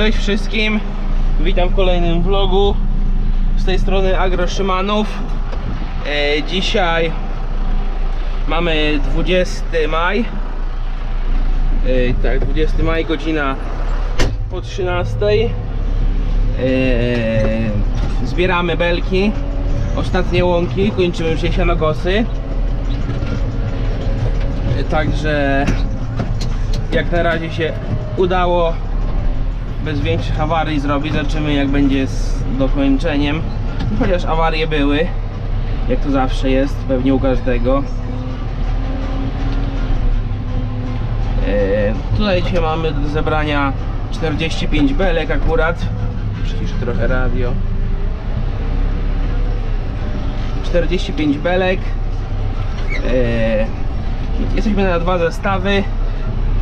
Cześć wszystkim, witam w kolejnym vlogu z tej strony Agro Szymanów. E, Dzisiaj mamy 20 maj. E, Tak, 20 maj, godzina po 13 e, Zbieramy belki Ostatnie łąki, kończymy już sianogosy e, Także jak na razie się udało bez większych awarii zrobić. Zobaczymy jak będzie z dokończeniem. Chociaż awarie były, jak to zawsze jest, pewnie u każdego. Eee, tutaj dzisiaj mamy do zebrania 45 belek akurat. Przyciszę trochę radio. 45 belek. Eee, jesteśmy na dwa zestawy.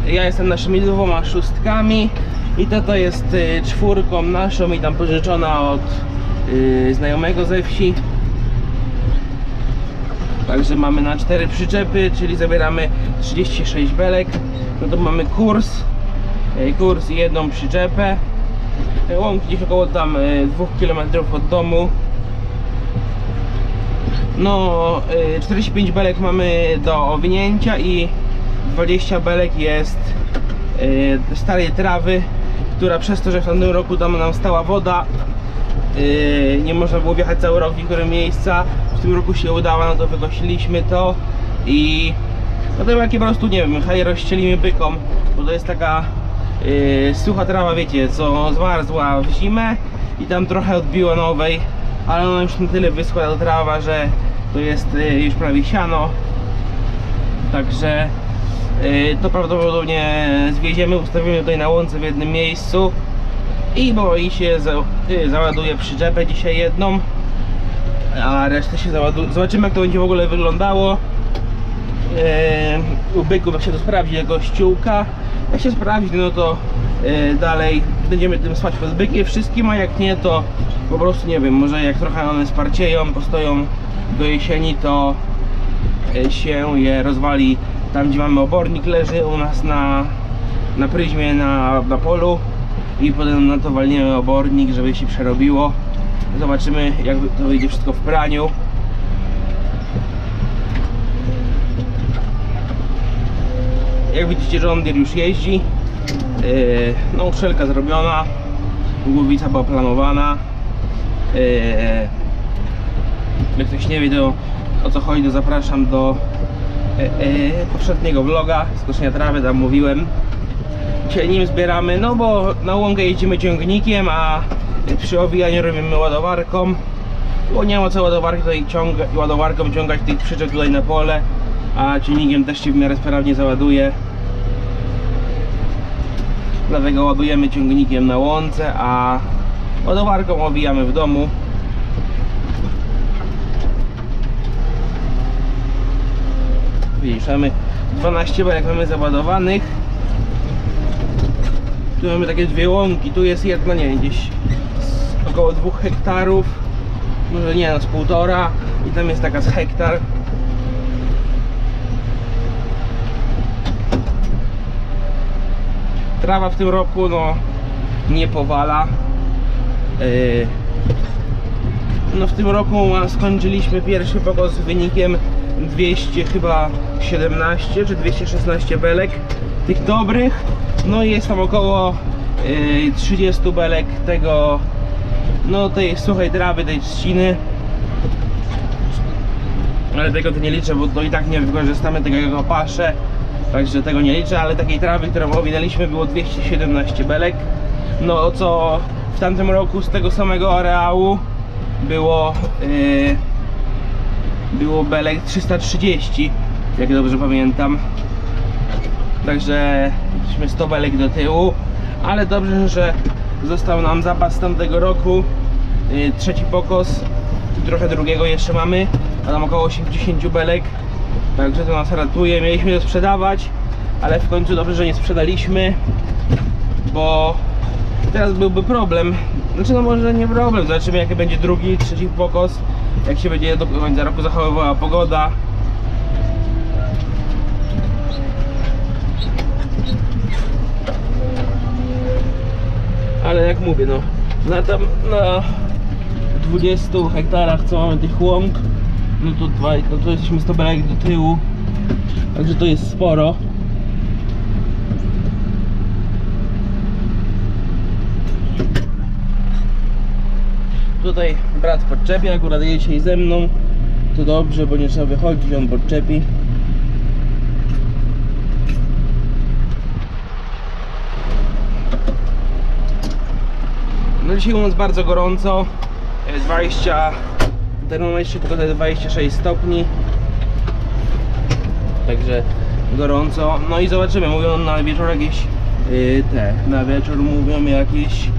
Ja jestem naszymi dwoma szóstkami i to jest y, czwórką naszą i tam pożyczona od y, znajomego ze wsi. Także mamy na cztery przyczepy, czyli zabieramy 36 belek. No to mamy kurs, y, kurs i jedną przyczepę. Łąki gdzieś około tam y, 2 km od domu. No, y, 45 belek mamy do owinięcia i 20 belek jest starej trawy, która przez to, że w tamtym roku tam nam stała woda, y, nie można było wjechać cały rok w niektóre miejsca. W tym roku się udało, no to wykosiliśmy to i potem jakie po prostu nie wiem, hej rozścielimy bykom, bo to jest taka y, sucha trawa, wiecie, co zmarzła w zimę i tam trochę odbiło nowej, ale ona już na tyle wyschła ta trawa, że to jest y, już prawie siano. Także to prawdopodobnie zwieziemy, ustawimy tutaj na łące w jednym miejscu i boi się za, y, załaduje przyczepę dzisiaj jedną, a resztę się załaduje. Zobaczymy jak to będzie w ogóle wyglądało. Yy, u byków jak się to sprawdzi jako ściółka jak się sprawdzi no to dalej będziemy tym spać pod byki wszystkim a jak nie to po prostu nie wiem może jak trochę one sparcieją postoją do jesieni to się je rozwali tam gdzie mamy obornik leży u nas na, na pryzmie na, na polu. I potem na to walniemy obornik żeby się przerobiło. Zobaczymy jak to wyjdzie wszystko w praniu. Jak widzicie John Deere już jeździ. Yy, No uszelka zrobiona. Głowica była planowana. Yy, Jak ktoś nie wie to o co chodzi to zapraszam do poprzedniego vloga z koszenia trawy, tam mówiłem. Dzisiaj nim zbieramy, no bo na łąkę jedziemy ciągnikiem, a przy owijaniu robimy ładowarką. Bo nie ma co ładowarki tutaj ciąga, ładowarką ciągać tych przyczep tutaj na pole a ciągnikiem też się w miarę sprawnie załaduje. Dlatego ładujemy ciągnikiem na łące, a ładowarką owijamy w domu mamy 12 belek mamy załadowanych tu mamy takie dwie łąki, tu jest jedna, nie wiem, gdzieś około 2 hektarów może nie no, z półtora. I tam jest taka z hektar. Trawa w tym roku no nie powala. Yy, no w tym roku skończyliśmy pierwszy pokos z wynikiem 200 chyba 17 czy 216 belek. Tych dobrych no i jest tam około yy, 30 belek tego no tej suchej trawy, tej trzciny. Ale tego to nie liczę, bo to i tak nie wykorzystamy tego jako paszę Także tego nie liczę, ale takiej trawy, którą owinęliśmy było 217 belek. No co w tamtym roku z tego samego areału było yy, było belek 330 jak dobrze pamiętam Także jesteśmy 100 belek do tyłu ale dobrze, że został nam zapas z tamtego roku yy, trzeci pokos trochę drugiego jeszcze mamy a tam około 80 belek Także to nas ratuje. Mieliśmy to sprzedawać, ale w końcu dobrze, że nie sprzedaliśmy, bo teraz byłby problem. Znaczy no może nie problem, zobaczymy jaki będzie drugi, trzeci pokos, jak się będzie do końca roku zachowywała pogoda. Ale jak mówię, no na tam na 20 hektarach co mamy tych łąk, no to, dwa, no to jesteśmy 100 belek do tyłu, także to jest sporo. Tutaj brat podczepi, akurat jedzie dzisiaj ze mną. To dobrze, bo nie trzeba wychodzić, on podczepi. No dzisiaj u nas bardzo gorąco. Jest 20 termometrze pokazuje 26 stopni. Także gorąco. No i zobaczymy, mówią na wieczór jakieś yy, te, na wieczór mówią jakieś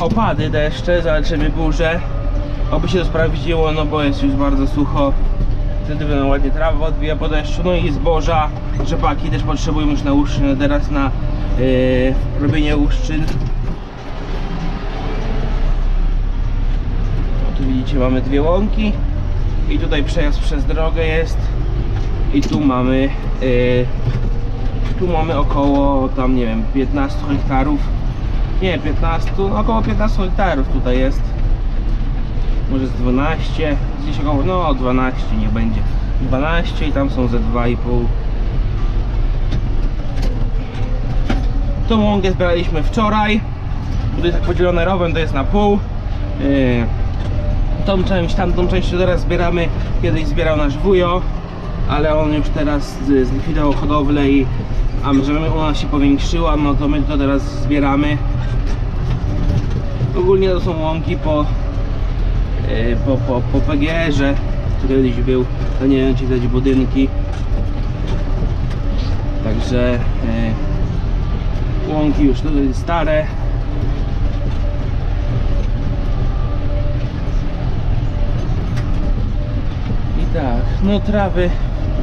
opady deszcze, zobaczymy burze. Oby się to sprawdziło, no bo jest już bardzo sucho. Wtedy będą ładnie trawa odbija po deszczu, no i zboża, rzepaki też potrzebują już na łuszczyn, teraz na yy, robienie łuszczyn. No tu widzicie mamy dwie łąki i tutaj przejazd przez drogę jest i tu mamy yy, tu mamy około tam nie wiem 15 hektarów nie 15, no około 15 hektarów tutaj jest. Może z 12 gdzieś około, no 12 niech będzie. 12 i tam są ze 2,5 Tą łąkę zbieraliśmy wczoraj. Tutaj tak podzielone rowem to jest na pół. Yy, tą część, tamtą część teraz zbieramy. Kiedyś zbierał nasz wujo ale on już teraz z- zlikwidował hodowlę i a żeby ona się powiększyła, no to my to teraz zbieramy. Ogólnie to są łąki po yy, po, po, po PGR-ze który kiedyś był, to nie wiem czy widać budynki. Także yy, łąki już tutaj stare. I tak, no trawy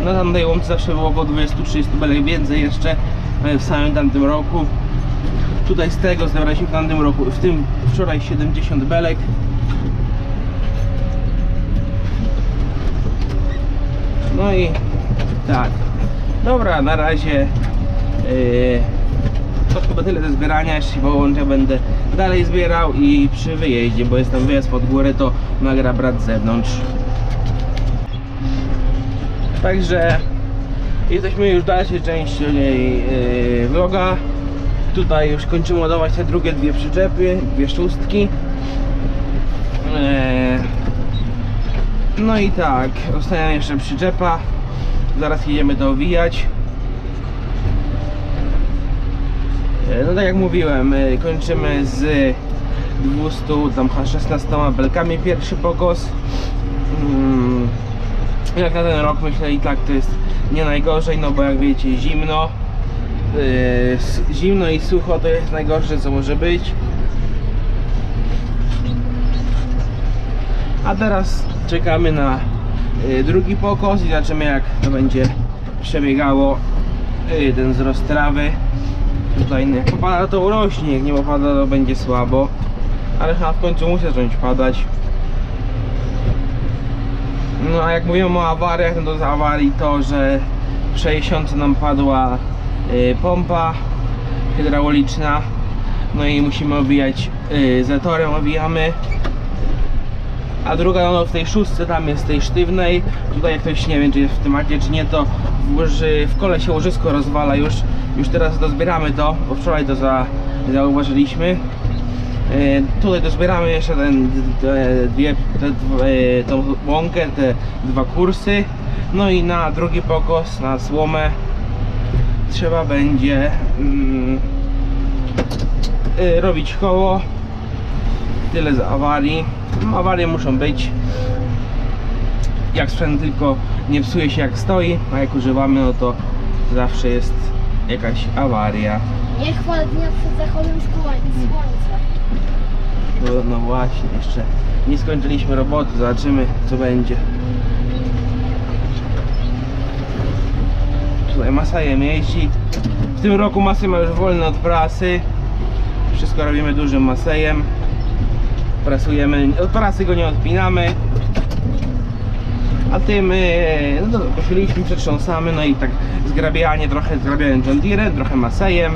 na tamtej łące zawsze było około 20-30 belek więcej jeszcze e, w samym tamtym roku. Tutaj z tego zebraliśmy w tamtym roku, w tym wczoraj 70 belek. No i tak. Dobra, na razie yy, to chyba tyle ze zbierania, jeśli połączę będę dalej zbierał i przy wyjeździe, bo jest tam wyjazd pod górę, to nagra brat z zewnątrz. Także jesteśmy już w dalszej części yy, vloga. Tutaj już kończymy ładować te drugie dwie przyczepy, dwie szóstki. Eee, no i tak, ostatnia jeszcze przyczepa. Zaraz jedziemy to owijać. E, No tak jak mówiłem, e, kończymy z 200, tam chyba 16 belkami pierwszy pokos. Jak na ten rok myślę i tak to jest nie najgorzej, no bo jak wiecie zimno. Yy, zimno i sucho to jest najgorsze co może być. A teraz czekamy na y, drugi pokos i zobaczymy jak to będzie przebiegało y, ten wzrost trawy. Tutaj jak popada to urośnie, jak nie popada to będzie słabo. Ale chyba w końcu musi zacząć padać. No a jak mówimy o awariach, no to z awarii to, że w 60 nam padła y, pompa hydrauliczna. No i musimy owijać y, zatorem, owijamy. A druga no w tej szóstce tam jest tej sztywnej. Tutaj jak ktoś nie wiem czy jest w temacie czy nie to w, w kole się łożysko rozwala już. Już teraz dozbieramy to bo wczoraj to za, zauważyliśmy e, tutaj dozbieramy jeszcze ten, te dwie, te, e, tą łąkę, te dwa kursy no i na drugi pokos, na słomę trzeba będzie mm, e, robić koło tyle z awarii. No, awarie muszą być. Jak sprzęt tylko nie psuje się jak stoi, a jak używamy, no to zawsze jest jakaś awaria. Nie chwal przed zachodem słoń- słońca. No, no właśnie, jeszcze nie skończyliśmy roboty, zobaczymy co będzie. Tutaj Masajem jeździ. W tym roku Masy ma już wolne od prasy. Wszystko robimy dużym Masejem. Prasujemy, od prasy go nie odpinamy. A tym, no to przetrząsamy, no i tak zgrabianie, trochę zgrabiałem John Deere, trochę Masejem.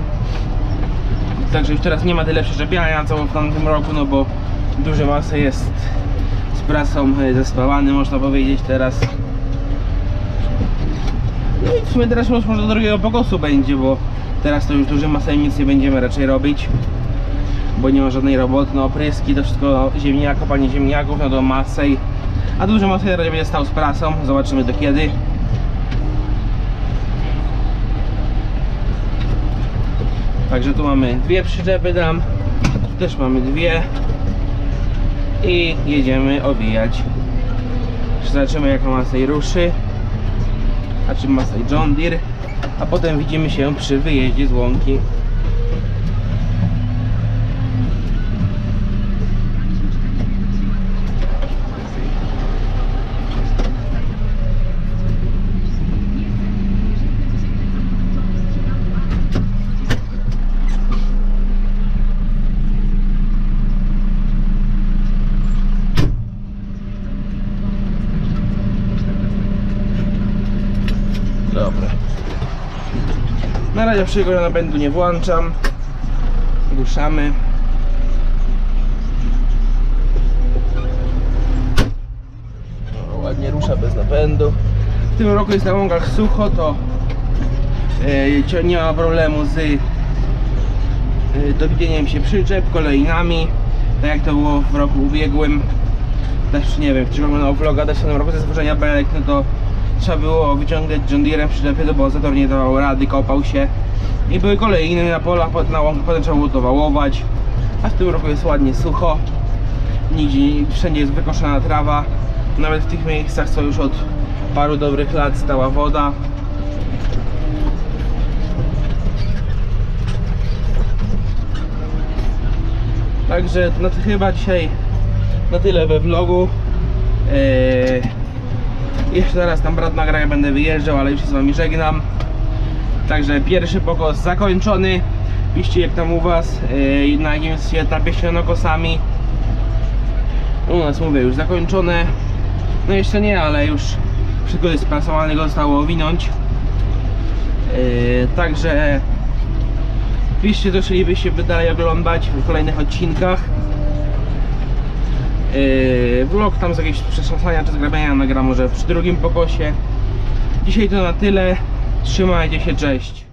Także już teraz nie ma tyle przyczepiania co w tamtym roku, no bo duże masy jest z prasą e, zespawany, można powiedzieć teraz. No i w sumie teraz już może do drugiego pokosu będzie, bo teraz to już dużym masem nic nie będziemy raczej robić. Bo nie ma żadnej roboty, no opryski, to wszystko ziemniaka, kopanie ziemniaków, no do masej. A duży masej raczej będzie stał z prasą, zobaczymy do kiedy. Także tu mamy dwie przyczepy tam, tu też mamy dwie i jedziemy owijać. Zobaczymy jak Masej ruszy, a czy Masej John Deere, a potem widzimy się przy wyjeździe z łąki. Dobra. Na razie przygodę napędu nie włączam. Ruszamy. O, ładnie rusza bez napędu. W tym roku jest na łąkach sucho, to yy, nie ma problemu z yy, się przyczep kolejnami, tak jak to było w roku ubiegłym. Też nie wiem, czy oglądał vloga też w tym roku ze złożenia belek, no to trzeba było wyciągać John Deere'em przyczepy, bo zator nie dawał rady, kopał się. I były kolejne na polach, na łąkach, potem trzeba było to wałować. A w tym roku jest ładnie sucho. Nigdzie, wszędzie jest wykoszona trawa. Nawet w tych miejscach, co już od paru dobrych lat stała woda. Także no to chyba dzisiaj na tyle we vlogu. Eee, jeszcze zaraz tam brat nagra, będę wyjeżdżał, ale już się z wami żegnam. Także pierwszy pokos zakończony. Piszcie jak tam u was, eee, na jakimś etapie sianokosami. U nas mówię już zakończone. No jeszcze nie, ale już wszystko jest sprasowane, go zostało owinąć. Eee, także piszcie co chcielibyście by dalej oglądać w kolejnych odcinkach. Yy, vlog tam z jakiegoś przetrząsania czy zgrabiania nagram może przy drugim pokosie. Dzisiaj to na tyle. Trzymajcie się, cześć.